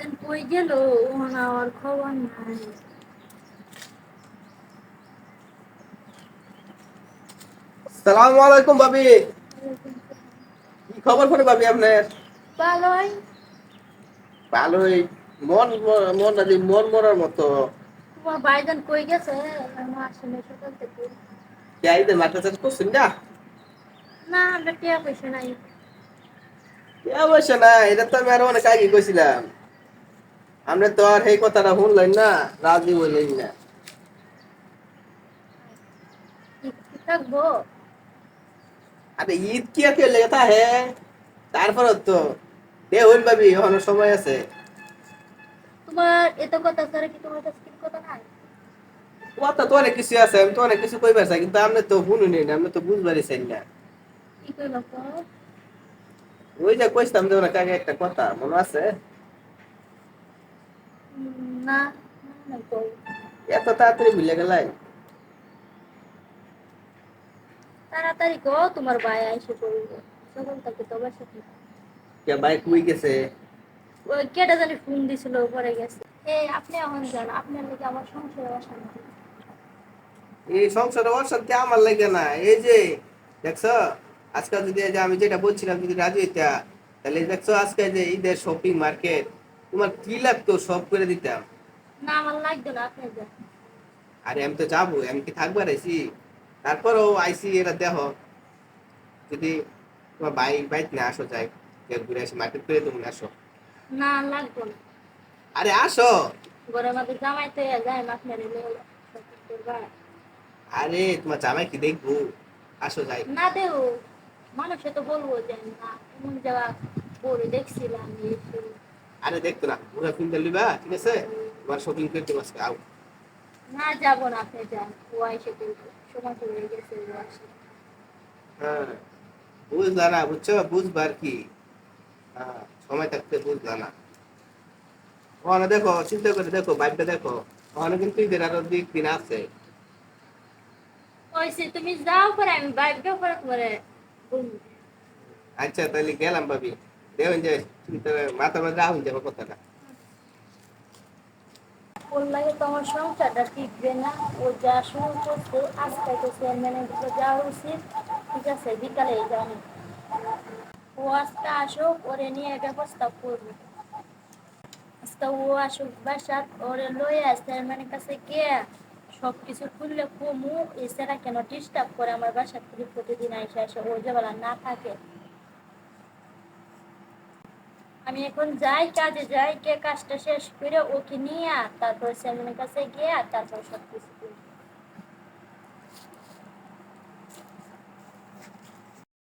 ভাইজান কই গেল? ওখানে আমার খবর নাই। সালাম আলাইকুম ভাবি। কি খবর করে ভাবি আপনার? ভালোই। ভালোই। মন মন আজি মন মরার মতো। তোমার ভাইজান কই গেছে? আমার আসলে সকাল থেকে। কে আইতে মাথা চাষ করছেন না? না আমরা টিয়া পয়সা নাই। কে অবশ্য না এটা তো আমি আরও অনেক আগে কইছিলাম। আমরা তো আর এই কথাটা শুনলেন না রাজি হইলেন না। আরে ঈদ কি আর কেউ লেগে থাকে তারপর তো দে হইল ভাবি এখনও সময় আছে। তোমার এত কথা ছাড়া কি তোমার কাছে কি কথা নাই? কথা তো অনেক কিছু আছে আমি তো অনেক কিছু কইবার চাই কিন্তু আপনি তো শুনুনি না আপনি তো বুঝবারই চাই না। কি কইবা ওই যে কইতাম যে অনেক আগে একটা কথা মনে আছে? না কই এত তাড়াতাড়ি ভুলে গেলাই? তাড়াতাড়ি কো তোমার ভাই আইসে করব সকাল থেকে তো বাসা থেকে কে বাইক উই গেছে? ওই কেটা জানি ফোন দিছিল পরে গেছে। এই আপনি এখন যান আপনার লেগে আমার সংসারে অশান্তি। এই সংসারে অশান্তি আমার লাগে না। এই যে দেখছ? আজকাল যদি যে আমি যেটা বলছিলাম যদি রাজি হইতা তাহলে দেখছ আজকে যে ঈদের শপিং মার্কেট তোমার কি লাগতো? সব করে দিতাম। না আমার লাগবে না আপনি আরে আমি তো যাব আমি কি থাকবার আইসি? তারপরও আইসি এরা দেহ। যদি তোমার বাইক বাইক না আসো যাই। কেউ ঘুরে আসি মার্কেট করে তুমি আসো। না লাগতো না। আরে আসো। ঘরের মধ্যে জামাইতে যায় মাছ মেরে আরে তোমার জামাই কি দেখব? আসো যাই। না দেও। মানুষে তো বলব যে না এমন জায়গা বলে দেখছিলাম এই। আরে দেখতো না পুরো কিনতে লিবা ঠিক আছে? তোমার শপিং করতে আজকে আও। না যাব না আপনি যান ও করব সময় হয়ে গেছে ও আসে। হ্যাঁ বুঝলা না বুঝছ? বুঝবার কি। হ্যাঁ সময় থাকতে বুঝলা না। ওখানে দেখো চিন্তা করে দেখো বাইকটা দেখো। ওখানে কিন্তু ঈদের আরও দিক দিন আছে। ওইসে তুমি যাও পরে আমি বাইক যাও পরে আচ্ছা তাহলে গেলাম ভাবি। দেখুন যে চিন্তা মাথা মাথা রাহুন যাব কথাটা। ওর নিয়ে ও আসুক ওরে কাছে খুললে কমু এছাড়া কেন ডিস্টার্ব করে আমার বাসা থেকে প্রতিদিন আইসে আসে? ও যে না থাকে। আমি এখন যাই কাজে যাই, কে কাজটা শেষ করে ওকে নিয়ে তারপর স্যামনের কাছে গিয়ে তারপর সব কিছু।